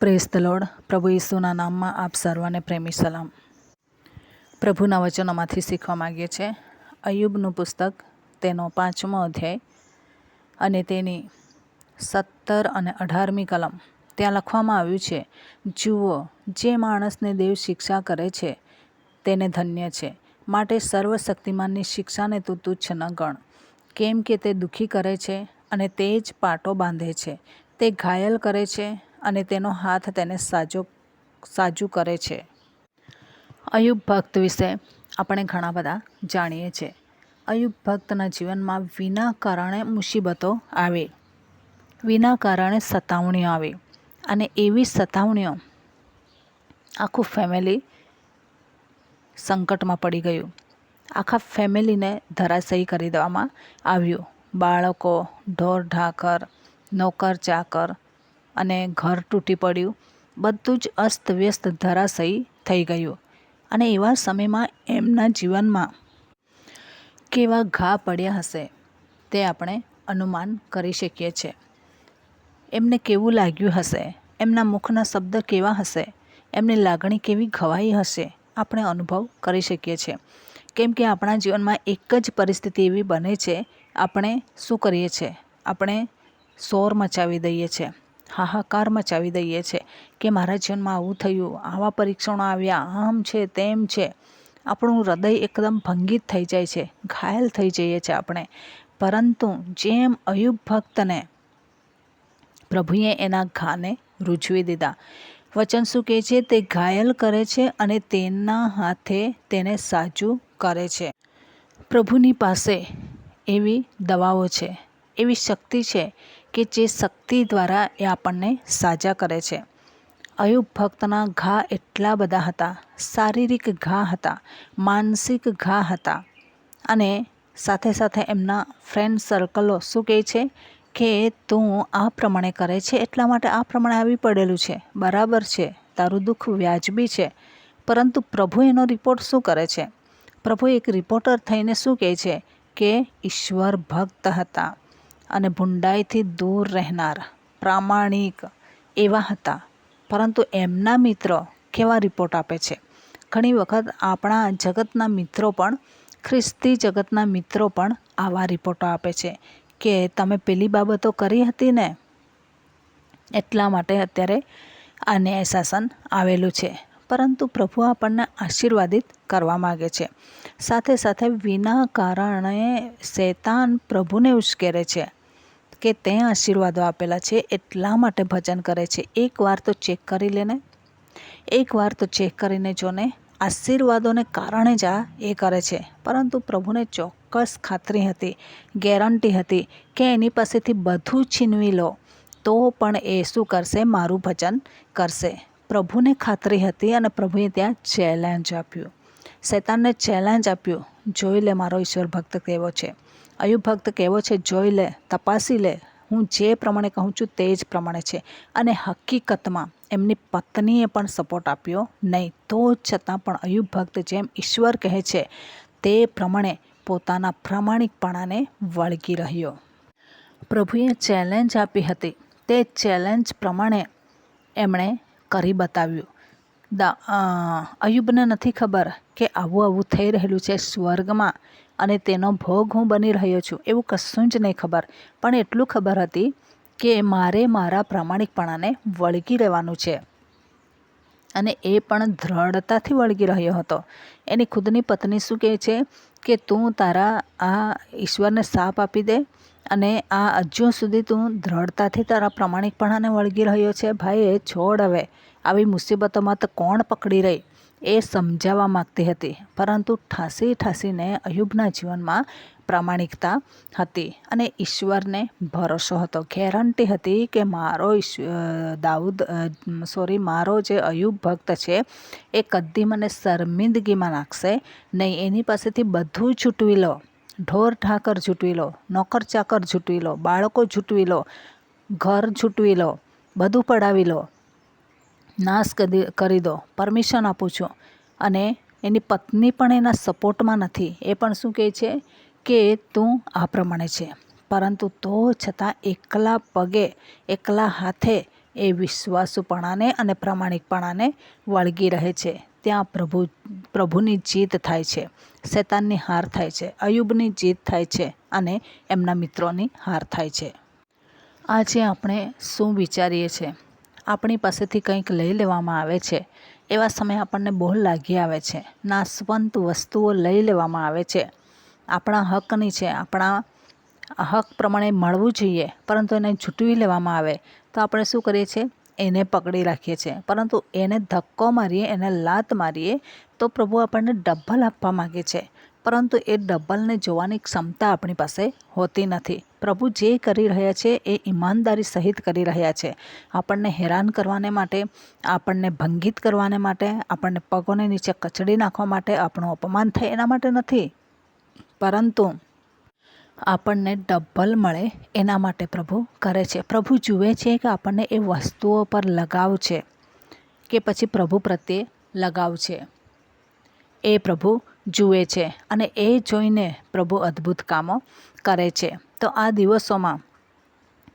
Press the પ્રભુ ઈસુના નામમાં આપ સર્વને પ્રેમી સલામ. પ્રભુના વચનોમાંથી શીખવા માગીએ છીએ. અયુબનું પુસ્તક, તેનો પાંચમો અધ્યાય અને તેની સત્તર અને અઢારમી કલમ. ત્યાં લખવામાં આવ્યું છે, જુઓ, જે માણસને દેવ શિક્ષા કરે છે, તેને ધન્ય છે. માટે સર્વશક્તિમાનની શિક્ષાને તું તુચ્છ ન ગણ. કેમ કે તે દુઃખી કરે છે અને તે જ પાટો બાંધે છે. તે ઘાયલ કરે છે અને તેનો હાથ તેને સાજો સાજું કરે છે. અયુબ ભક્ત વિશે આપણે ઘણા બધા જાણીએ છીએ. અયુબ ભક્તના જીવનમાં વિના કારણે મુસીબતો આવે. વિના કારણે સતાવણીઓ આવે. અને એવી સતાવણીઓ આખું ફેમિલી સંકટમાં પડી ગયું. આખા ફેમિલીને ધરાશયી કરી દેવામાં આવ્યું. બાળકો ઢોર ઢાકર નોકર ચાકર અને ઘર તૂટી પડ્યું. બધું જ અસ્તવ્યસ્ત ધરાશયી થઈ ગયું. અને એવા સમયમાં એમના જીવનમાં કેવા ઘા પડ્યા હશે તે આપણે અનુમાન કરી શકીએ છીએ. એમને કેવું લાગ્યું હશે? એમના મુખના શબ્દ કેવા હશે? એમની લાગણી કેવી ઘવાઈ હશે? આપણે અનુભવ કરી શકીએ છીએ. કેમ કે આપણા જીવનમાં એક જ પરિસ્થિતિ એવી બને છે, આપણે શું કરીએ છીએ? આપણે શોર મચાવી દઈએ છીએ. હાહાકાર મચાવી દઈએ છે કે મારા જીવનમાં આવું થયું, આવા પરીક્ષણો આવ્યા, આમ છે, તેમ છે. આપણું હૃદય એકદમ ભંગિત થઈ જાય છે, ઘાયલ થઈ જઈએ છીએ આપણે. પરંતુ જેમ અયુબ ભક્તને પ્રભુએ એના ઘાને રૂજવી દીધા, વચન શું કહે છે? તે ઘાયલ કરે છે અને તેના હાથે તેને સાજું કરે છે. પ્રભુની પાસે એવી દવાઓ છે, એવી શક્તિ છે કે જે શક્તિ દ્વારા એ આપણને સાજા કરે છે. અયુબ ભક્તના ઘા એટલા બધા હતા. શારીરિક ઘા હતા, માનસિક ઘા હતા. અને સાથે સાથે એમના ફ્રેન્ડ સર્કલો શું કહે છે કે તું આ પ્રમાણે કરે છે, એટલા માટે આ પ્રમાણે આવી પડેલું છે. બરાબર છે, તારું દુઃખ વ્યાજબી છે. પરંતુ પ્રભુ એનો રિપોર્ટ શું કરે છે? પ્રભુ એક રિપોર્ટર થઈને શું કહે છે કે ઈશ્વર ભક્ત હતા. અને ભૂંડાઈથી દૂર રહેનાર પ્રામાણિક એવા હતા. પરંતુ એમના મિત્રો કેવા રિપોર્ટ આપે છે? ઘણી વખત આપણા જગતના મિત્રો પણ, ખ્રિસ્તી જગતના મિત્રો પણ આવા રિપોર્ટો આપે છે કે તમે પેલી બાબતો કરી હતી ને? એટલા માટે અત્યારે આ ન્યાય આવેલું છે. પરંતુ પ્રભુ આપણને આશીર્વાદિત કરવા માગે છે. સાથે સાથે વિના કારણે શૈતાન પ્રભુને ઉશ્કેરે છે. કે તે આશીર્વાદો આપેલા છે એટલા માટે ભજન કરે છે. એકવાર તો ચેક કરી લેને. એકવાર તો ચેક કરીને જોને. આશીર્વાદોને કારણે જ આ એ કરે છે. પરંતુ પ્રભુને ચોક્કસ ખાતરી હતી, ગેરંટી હતી કે એની પાસેથી બધું છીનવી લો, તો પણ એ શું કરશે? મારું ભજન કરશે. પ્રભુને ખાતરી હતી અને પ્રભુએ ત્યાં ચેલેન્જ આપ્યું. શૈતાનને ચેલેન્જ આપ્યું. જોઈ લે મારો ઈશ્વર ભક્ત કેવો છે. અયુબ ભક્ત કેવો છે, જોઈ લે, તપાસી લે. હું જે પ્રમાણે કહું છું તે જ પ્રમાણે છે. અને હકીકતમાં એમની પત્નીએ પણ સપોર્ટ આપ્યો નહીં, તો છતાં પણ અયુબ ભક્ત જેમ ઈશ્વર કહે છે, તે પ્રમાણે પોતાના પ્રામાણિકપણાને વળગી રહ્યો. પ્રભુએ ચેલેન્જ આપી હતી. તે ચેલેન્જ પ્રમાણે એમણે કરી બતાવ્યું. દા અયુબને નથી ખબર કે આવું આવું થઈ રહેલું છે સ્વર્ગમાં. અને તેનો ભોગ હું બની રહ્યો છું, એવું કશું જ નહીં ખબર. પણ એટલું ખબર હતી કે મારે મારા પ્રામાણિકપણાને વળગી રહેવાનું છે. અને એ પણ દ્રઢતાથી વળગી રહ્યો હતો. એની ખુદની પત્ની શું કહે છે કે, તું તારા આ ઈશ્વરને સાપ આપી દે અને આ હજુ સુધી તું દ્રઢતાથી તારા પ્રામાણિકપણાને વળગી રહ્યો છે. ભાઈ, એ છોડ હવે. આવી મુસીબતોમાં તો કોણ પકડી રહી? એ સમજાવવા માગતી હતી. પરંતુ ઠાસી ઠાસીને અયુબના જીવનમાં પ્રામાણિકતા હતી અને ઈશ્વરને ભરોસો હતો. ગેરંટી હતી કે મારો દાઉદ સોરી, મારો જે અયુબ ભક્ત છે, એ કદી મને શર્મિંદગીમાં નાખશે નહીં. એની પાસેથી બધું છૂટવી લો. ઢોર ઠાકર છૂટવી લો, નોકર ચાકર છૂટવી લો, બાળકો છૂટવી લો, ઘર છૂટવી લો, બધું પડાવી લો. નાશ કરી દો, પરમિશન આપું છું. અને એની પત્ની પણ એના સપોર્ટમાં નથી. એ પણ શું કહે છે કે તું આ પ્રમાણે છે. પરંતુ તો છતાં એકલા પગે, એકલા હાથે એ વિશ્વાસુપણાને અને પ્રામાણિકપણાને વળગી રહે છે. ત્યાં પ્રભુ, પ્રભુની જીત થાય છે. શેતાનની હાર થાય છે. અયુબની જીત થાય છે અને એમના મિત્રોની હાર થાય છે. આજે આપણે શું વિચારીએ છીએ? આપણી પાસેથી કંઈક લઈ લેવામાં આવે છે. એવા સમયે આપણને બહુ લાગી આવે છે. નાશવંત વસ્તુઓ લઈ લેવામાં આવે છે. આપણા હકની છે. આપણા હક પ્રમાણે મળવું જોઈએ, પરંતુ એને ઝૂંટવી લેવામાં આવે. તો આપણે શું કરીએ છીએ? એને પકડી રાખીએ છીએ. પરંતુ એને ધક્કો મારીએ, એને લાત મારીએ, તો પ્રભુ આપણને ડબ્બલ આપવા માગે છે. પરંતુ એ ડબલને જોવાની ક્ષમતા આપણી પાસે હોતી નથી. પ્રભુ જે કરી રહ્યા છે એ ઈમાનદારી સહિત કરી રહ્યા છે. આપણને હેરાન કરવાને માટે, આપણને ભંગિત કરવાને માટે, આપણને પગોને નીચે કચડી નાખવા માટે આપણું અપમાન થાય એના માટે નથી. પરંતુ આપણને ડબલ મળે એના માટે પ્રભુ કરે છે. પ્રભુ જુએ છે કે આપણને એ વસ્તુઓ પર લગાવ છે કે પછી પ્રભુ પ્રત્યે લગાવ છે. એ પ્રભુ જુએ છે અને એ જોઈને પ્રભુ અદ્ભુત કામો કરે છે. તો આ દિવસોમાં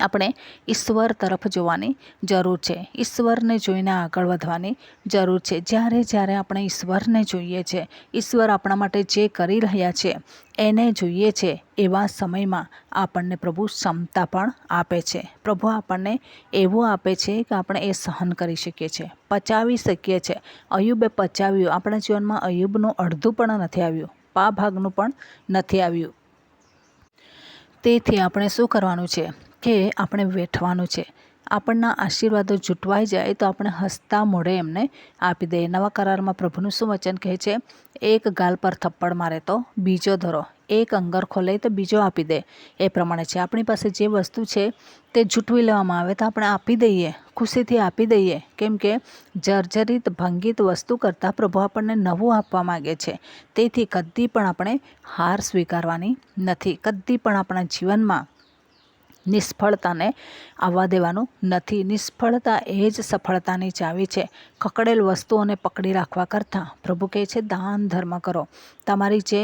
આપણે ઈશ્વર તરફ જોવાની જરૂર છે. ઈશ્વરને જોઈને આગળ વધવાની જરૂર છે. જ્યારે જ્યારે આપણે ઈશ્વરને જોઈએ છે, ઈશ્વર આપણા માટે જે કરી રહ્યા છે, એને જોઈએ છે, એવા સમયમાં આપણને પ્રભુ ક્ષમતા પણ આપે છે. પ્રભુ આપણને એવું આપે છે કે આપણે એ સહન કરી શકીએ છીએ. પચાવી શકીએ છીએ અયુબે પચાવ્યું. આપણા જીવનમાં અયુબનું અડધું પણ નથી આવ્યું. પા ભાગનું પણ નથી આવ્યું. તેથી આપણે શું કરવાનું છે? કે આપણે વેઠવાનું છે. આપણના આશીર્વાદો જૂટવાઈ જાય તો આપણે હસતા મોઢે એમને આપી દઈએ. નવા કરારમાં પ્રભુનું શું વચન કહે છે, એક ગાલ પર થપ્પડ મારે તો બીજો ધરો. એક અંગર ખોલે તો બીજો આપી દે. એ પ્રમાણે છે. આપણી પાસે જે વસ્તુ છે તે જૂટવી લેવામાં આવે તો આપણે આપી દઈએ. ખુશીથી આપી દઈએ. કેમ કે જર્જરિત, ભંગિત વસ્તુ કરતાં પ્રભુ આપણને નવું આપવા માગે છે. તેથી કદી પણ આપણે હાર સ્વીકારવાની નથી. કદી પણ આપણા જીવનમાં નિષ્ફળતાને આવવા દેવાનું નથી. નિષ્ફળતા એ જ સફળતાની ચાવી છે. કકડેલ વસ્તુઓને પકડી રાખવા કરતાં પ્રભુ કહે છે, દાન ધર્મ કરો. તમારી જે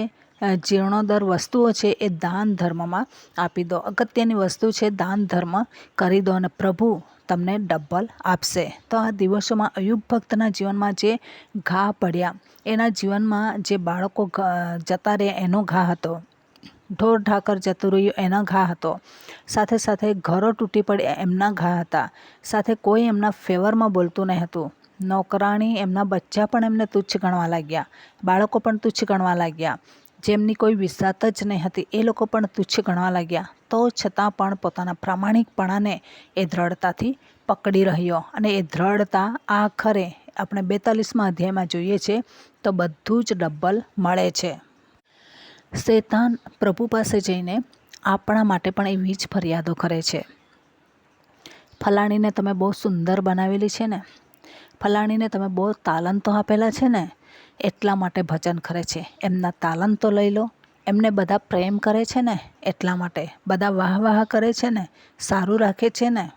જીર્ણોદર વસ્તુઓ છે એ દાન ધર્મમાં આપી દો. અગત્યની વસ્તુ છે દાન ધર્મ કરી દો અને પ્રભુ તમને ડબલ આપશે. તો આ દિવસોમાં અયુબ ભક્તના જીવનમાં જે ઘા પડ્યા, એના જીવનમાં જે બાળકો જતા રહ્યા, એનો ઘા હતો. ઢોર ઢાકર જતું રહ્યું એના ઘા હતો. સાથે સાથે ઘરો તૂટી પડ્યા એમના ઘા હતા. સાથે કોઈ એમના ફેવરમાં બોલતું નહીં હતું નોકરાણી એમના બચ્ચા પણ એમને તુચ્છ ગણવા લાગ્યા. બાળકો પણ તુચ્છ ગણવા લાગ્યા. જેમની કોઈ વિસાત જ નહીં હતી એ લોકો પણ તુચ્છ ગણવા લાગ્યા. તો છતાં પણ પોતાના પ્રામાણિકપણાને એ દ્રઢતાથી પકડી રહ્યો અને એ દ્રઢતા આખરે આપણે બેતાલીસમાં અધ્યાયમાં જોઈએ છે, તો બધું જ ડબ્બલ મળે છે. શેતાન પ્રભુ પાસે જઈને આપણા માટે પણ એવી જ ફરિયાદો કરે છે. ફલાણીને તમે બહુ સુંદર બનાવેલી છે ને? ફલાણીને તમે બહુ તાલંતો આપેલા છે ને? એટલા માટે ભજન કરે છે. એમના તાલંતો લઈ લો. એમને બધા પ્રેમ કરે છે ને? એટલા માટે. બધા વાહ વાહ કરે છે ને? સારું રાખે છે ને?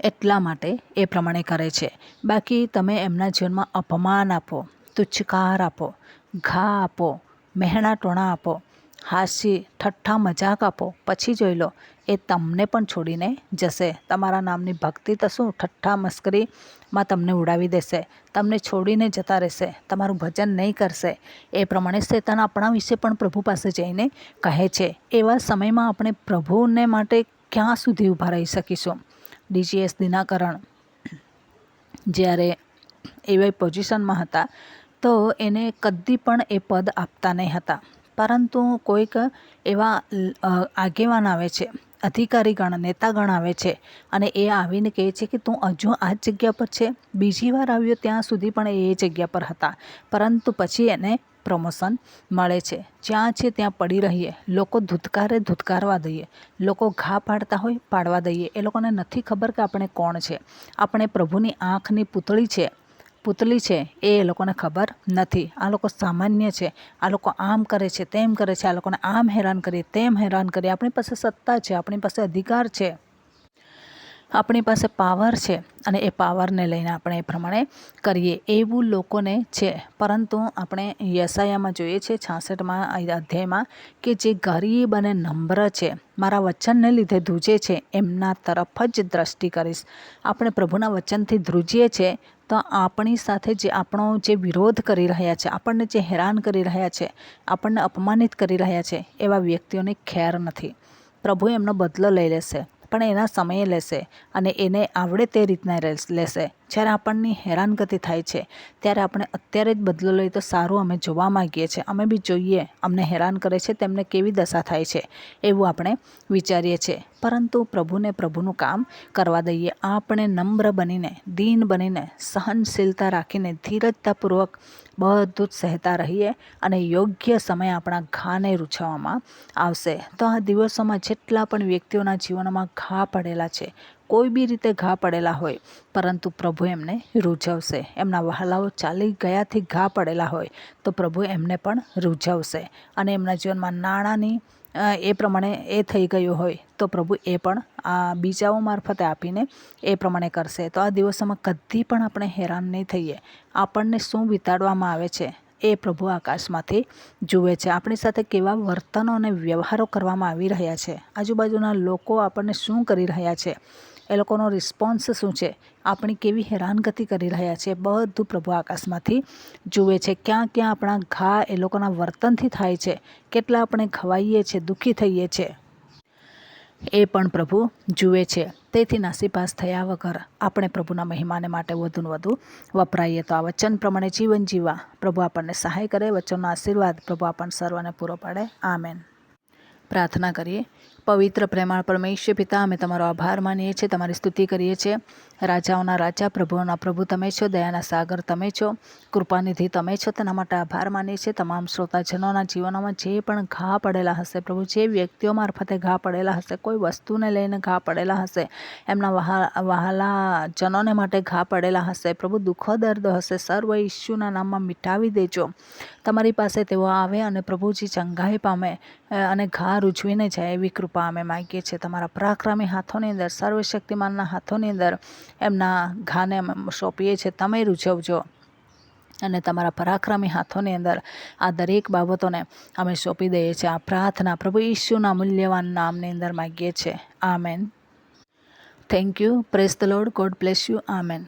એટલા માટે એ પ્રમાણે કરે છે. બાકી તમે એમના જીવનમાં અપમાન આપો, તુચ્છકાર આપો, ઘા આપો મહેણા ટોણા આપો, હાસી, ઠઠ્ઠા મજાક આપો, પછી જોઈ લો, એ તમને પણ છોડીને જશે. તમારા નામની ભક્તિ તો શું? ઠઠ્ઠા મસ્કરીમાં તમને ઉડાવી દેશે. તમને છોડીને જતા રહેશે. તમારું ભજન નહીં કરશે. એ પ્રમાણે શેતાન આપણા વિશે પણ પ્રભુ પાસે જઈને કહે છે. એવા સમયમાં આપણે પ્રભુને માટે ક્યાં સુધી ઊભા રહી શકીશું? ડીજીએસ દિનાકરણ જ્યારે એવી પોઝિશનમાં હતા તો એને કદી પણ એ પદ આપતા નહીં હતા. પરંતુ કોઈક એવા આગેવાન આવે છે અધિકારીગણ નેતાગણ આવે છે અને એ આવીને કહે છે કે, તું હજુ આ જ જગ્યા પર છે? બીજી વાર આવ્યો ત્યાં સુધી પણ એ જગ્યા પર હતા. પરંતુ પછી એને પ્રમોશન મળે છે. જ્યાં છે ત્યાં પડી રહીએ. લોકો ધૂતકારે ધૂતકારવા દઈએ. લોકો ઘા પાડતા હોય પાડવા દઈએ. એ લોકોને નથી ખબર કે આપણે કોણ છે. આપણે પ્રભુની આંખની પૂતળી છે. પૂતળી છે એ લોકોને ખબર નથી. આ લોકો સામાન્ય છે. આ લોકો આમ કરે છે, તેમ કરે છે. આ લોકોને આમ હેરાન કરીએ, તેમ હેરાન કરીએ. આપણી પાસે સત્તા છે, આપણી પાસે અધિકાર છે. આપણી પાસે પાવર છે અને એ પાવરને લઈને આપણે એ પ્રમાણે કરીએ એવું લોકોને છે. પરંતુ આપણે યસાયામાં જોઈએ છીએ છાસઠમાં અધ્યાયમાં કે જે ગરીબ અને નમ્ર છે, મારા વચનને લીધે ધ્રુજે છે, એમના તરફ જ દ્રષ્ટિ કરીશ. આપણે પ્રભુના વચનથી ધ્રુજીએ છીએ તો આપણી સાથે જે આપણો જે વિરોધ કરી રહ્યા છે, આપણને જે હેરાન કરી રહ્યા છે, આપણને અપમાનિત કરી રહ્યા છે, એવા વ્યક્તિઓને ખેર નથી. પ્રભુ એમનો બદલો લઈ લેશે. પણ એના સમયે લેશે અને એને આવડે તે રીતના લેશે. જ્યારે આપણને હેરાનગતિ થાય છે, ત્યારે આપણે અત્યારે જ બદલો લઈએ તો સારું અમે જોવા માગીએ છીએ. અમે બી જોઈએ અમને હેરાન કરે છે, તેમને કેવી દશા થાય છે, એવું આપણે વિચારીએ છીએ. પરંતુ પ્રભુને પ્રભુનું કામ કરવા દઈએ. આપણે નમ્ર બનીને, દીન બનીને, સહનશીલતા રાખીને, ધીરજતાપૂર્વક બધું જ સહેતા રહીએ અને યોગ્ય સમય આપણા ઘાને રૂછાવવામાં આવશે. તો આ દિવસોમાં જેટલા પણ વ્યક્તિઓના જીવનમાં ઘા પડેલા છે, કોઈ બી રીતે ઘા પડેલા હોય, પરંતુ પ્રભુ એમને રૂઝવશે. એમના વહાલાઓ ચાલી ગયાથી ઘા પડેલા હોય, તો પ્રભુ એમને પણ રૂઝવશે અને એમના જીવનમાં નાણાંની એ પ્રમાણે એ થઈ ગયું હોય તો પ્રભુ એ પણ આ બીજાઓ મારફતે આપીને એ પ્રમાણે કરશે. તો આ દિવસોમાં કદી પણ આપણે હેરાન નહીં થઈએ. આપણને શું વિતાડવામાં આવે છે એ પ્રભુ આકાશમાંથી જુએ છે. આપણી સાથે કેવા વર્તનો અને વ્યવહારો કરવામાં આવી રહ્યા છે. આજુબાજુના લોકો આપણને શું કરી રહ્યા છે? એ લોકોનો રિસ્પોન્સ શું છે? આપણી કેવી હેરાનગતિ કરી રહ્યા છે? બધું પ્રભુ આકાશમાંથી જુએ છે. ક્યાં ક્યાં આપણા ઘા એ લોકોના વર્તનથી થાય છે? કેટલા આપણે ખવાઈએ છીએ દુઃખી થઈએ છીએ એ પણ પ્રભુ જુએ છે. તેથી નાસીપાસ થયા વગર આપણે પ્રભુના મહિમાને માટે વધુને વધુ વપરાઈએ તો આ વચન પ્રમાણે જીવન જીવવા પ્રભુ આપણને સહાય કરે. વચનનો આશીર્વાદ પ્રભુ આપણને સર્વને પૂરો પાડે. આમેન. પ્રાર્થના કરીએ. પવિત્ર પ્રેમાળ પરમેશ્વર પિતા અમે તમારો આભાર માનીએ છીએ તમારી સ્તુતિ કરીએ છીએ. રાજાઓના રાજા, પ્રભુઓના પ્રભુ તમે છો, દયાના સાગર તમે છો, કૃપાનિધિ તમે છો. તેના માટે આભાર માનીએ છીએ. તમામ શ્રોતાજનોના જીવનોમાં જે પણ ઘા પડેલા હશે, પ્રભુ, જે વ્યક્તિઓ મારફતે ઘા પડેલા હશે, કોઈ વસ્તુને લઈને ઘા પડેલા હશે, એમના વહા વહાલા જનોને માટે ઘા પડેલા હશે, પ્રભુ, દુઃખો, દર્દ હશે, સર્વ ઈશ્યુના નામમાં મિટાવી દેજો. તમારી પાસે તેઓ આવે અને પ્રભુજી ચંગાઈ પામે અને ઘા રૂજવીને જાય એવી કૃપા અમે માગીએ છીએ. તમારા પરાક્રમી હાથોની અંદર, સર્વશક્તિમાનના હાથોની અંદર એમના ઘાને સોંપીએ છીએ. તમે રૂઝવજો. અને તમારા પરાક્રમી હાથોની અંદર આ દરેક બાબતોને અમે સોંપી દઈએ છીએ. આ પ્રાર્થના પ્રભુ ઈશુના મૂલ્યવાન નામની અંદર માગીએ છીએ. Amen. Thank you praise the Lord God bless you amen.